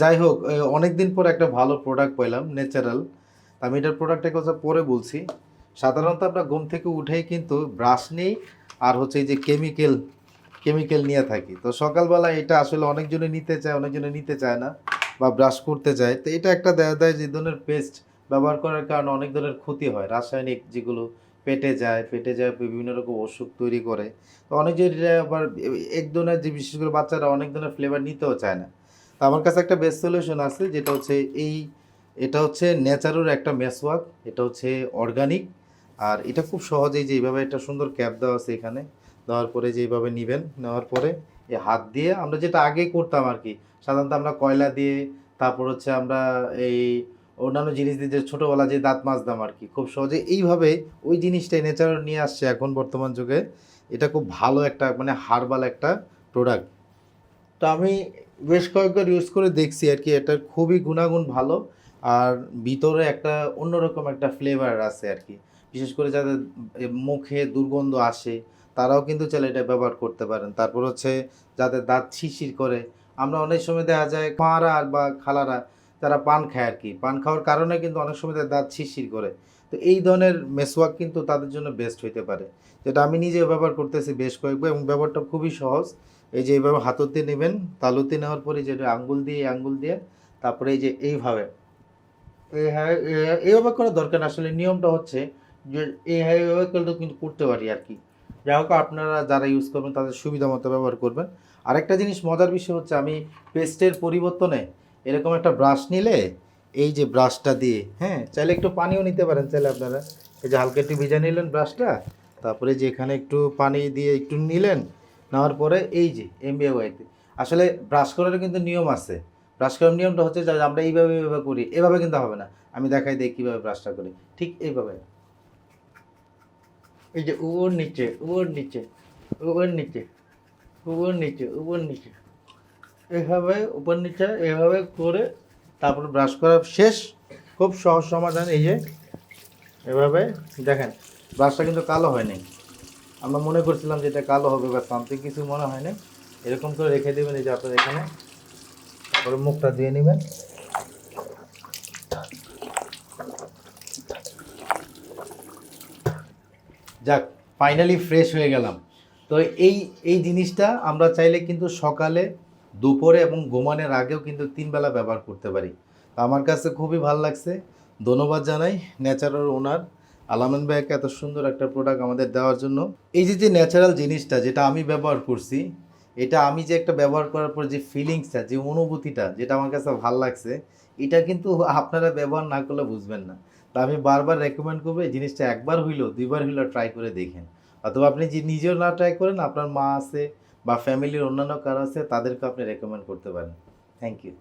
যাই হোক অনেক দিন পর একটা ভালো প্রোডাক্ট পেলাম ন্যাচারাল আমি এটার প্রোডাক্টের কথা পরে বলছি। সাধারণত আমরা ঘুম থেকে উঠেই কিন্তু ব্রাশ নেই, আর হচ্ছে এই যে কেমিক্যাল কেমিক্যাল নিয়ে থাকি। তো সকালবেলা এটা আসলে অনেকজনে নিতে চায়, অনেকজনে নিতে চায় না, বা ব্রাশ করতে চায় তো এটা একটা দেখা যায় যে ধরনের পেস্ট ব্যবহার করার কারণে অনেক ধরনের ক্ষতি হয়। রাসায়নিক যেগুলো পেটে যায় পেটে যায় বিভিন্ন রকম অসুখ তৈরি করে। তো অনেক যে আবার এক ধরনের যে, বিশেষ করে বাচ্চারা অনেক ধরনের ফ্লেভার নিতেও চায় না। আমার কাছে একটা বেস্ট সলিউশন আছে, যেটা হচ্ছে এই, এটা হচ্ছে ন্যাচারাল একটা মেসওয়াক এটা হচ্ছে অর্গানিক আর এটা খুব সহজেই যে এইভাবে একটা সুন্দর ক্যাপ দেওয়া আছে এখানে, দেওয়ার পরে যে এইভাবে নেবেন, নেওয়ার পরে এই হাত দিয়ে আমরা যেটা আগে করতাম আর কি, সাধারণত আমরা কয়লা দিয়ে, তারপর হচ্ছে আমরা এই অন্যান্য জিনিস দিয়ে যে ছোটোবেলা যে দাঁত মাজতাম আর কি, খুব সহজে এইভাবে ওই জিনিসটাই ন্যাচারাল নিয়ে আসছে এখন বর্তমান যুগে, এটা খুব ভালো একটা মানে হার্বাল একটা প্রোডাক্ট তো আমি বেশ কয়েকবার ইউজ করে দেখছি আর কি, এটার খুবই গুণাগুণ ভালো। আর ভিতরে একটা অন্যরকম একটা ফ্লেভার আছে আর কি। বিশেষ করে যাদের মুখে দুর্গন্ধ আসে, তারাও কিন্তু চাইলে এটা ব্যবহার করতে পারেন। তারপর হচ্ছে যাদের দাঁত শিরশির করে, আমরা অনেক সময় দেখা যায় আর বা খালারা, তারা পান খায় আর কি। পান খাওয়ার কারণে কিন্তু অনেক সময় দাঁত শিরশির করে। তো এই ধরনের মেসওয়াক কিন্তু তাদের জন্য বেস্ট হইতে পারে। যেটা আমি নিজে ব্যবহার করতেছি বেশ কয়েকবার এবং ব্যবহারটা খুবই সহজ। এই যে এইভাবে হাততে নেবেন, তালুতে নেওয়ার পরে যেটা আঙ্গুল দিয়ে আঙ্গুল দিয়ে তারপরে এই যে এইভাবে। এই- এইভাবে করার দরকার আসলে নিয়মটা হচ্ছে যে এইভাবে করলেও কিন্তু করতে পারি আর কি। যাই হোক, আপনারা যারা ইউজ করবেন, তাদের সুবিধা মতো ব্যবহার করবেন। আরেকটা জিনিস মজার বিষয় হচ্ছে, আমি পেস্টের পরিবর্তনে এরকম একটা ব্রাশ নিলে, এই যে ব্রাশটা দিয়ে হ্যাঁ চাইলে একটু পানিও নিতে পারেন। চাইলে আপনারা এই যে হালকা একটু ভিজা নিলেন ব্রাশটা তারপরে যে এখানে একটু পানি দিয়ে একটু নিলেন নেওয়ার পরে এই যে এম এমবিএ ওয়াইতে আসলে ব্রাশ করার কিন্তু নিয়ম আছে। ব্রাশ করার নিয়মটা হচ্ছে যে আমরা এইভাবে এইভাবে করি, এভাবে কিন্তু হবে না। আমি দেখাই দিই কীভাবে ব্রাশটা করি। ঠিক এইভাবে। এই যে উপর নিচে উপর নিচে উপর নিচে উপর নিচে উপর নিচে। এইভাবে উপর নিচে, এইভাবে করে তারপর ব্রাশ করা শেষ। খুব সহজ সমাধান এই যে। এভাবে দেখেন ব্রাশটা কিন্তু কালো হয়নি। আমরা মনে করছিলাম যে এটা কালো হবে বা সামথিং কিছু মনে হয় না এরকম করে রেখে দেবেন, এই যে আপনার এখানে। তারপরে মুখটা দিয়ে নেবেন। যাক ফাইনালি ফ্রেশ হয়ে গেলাম। তো এই এই জিনিসটা আমরা চাইলে কিন্তু সকালে, দুপুরে এবং ঘুমানোর আগেও কিন্তু তিনবেলা ব্যবহার করতে পারি। আমার কাছে খুবই ভালো লাগছে। ধন্যবাদ জানাই ন্যাচারাল ওনার আলামিন ভাইকে এত সুন্দর একটা প্রোডাক্ট আমাদের দেওয়ার জন্য। এই যে যে ন্যাচারাল জিনিসটা যেটা আমি ব্যবহার করছি, এটা আমি যে একটা ব্যবহার করার পর যে ফিলিংসটা যে অনুভূতিটা, যেটা আমার কাছে ভালো লাগছে, এটা কিন্তু আপনারা ব্যবহার না করলে বুঝবেন না। তা আমি বারবার রেকমেন্ড করব এই জিনিসটা একবার হইলেও, দুইবার হইলেও ট্রাই করে দেখেন। অথবা আপনি যে নিজেও না ট্রাই করেন, আপনার মা আছে বা ফ্যামিলির অন্যান্য কারও আছে তাদেরকে আপনি রেকমেন্ড করতে পারেন। Thank you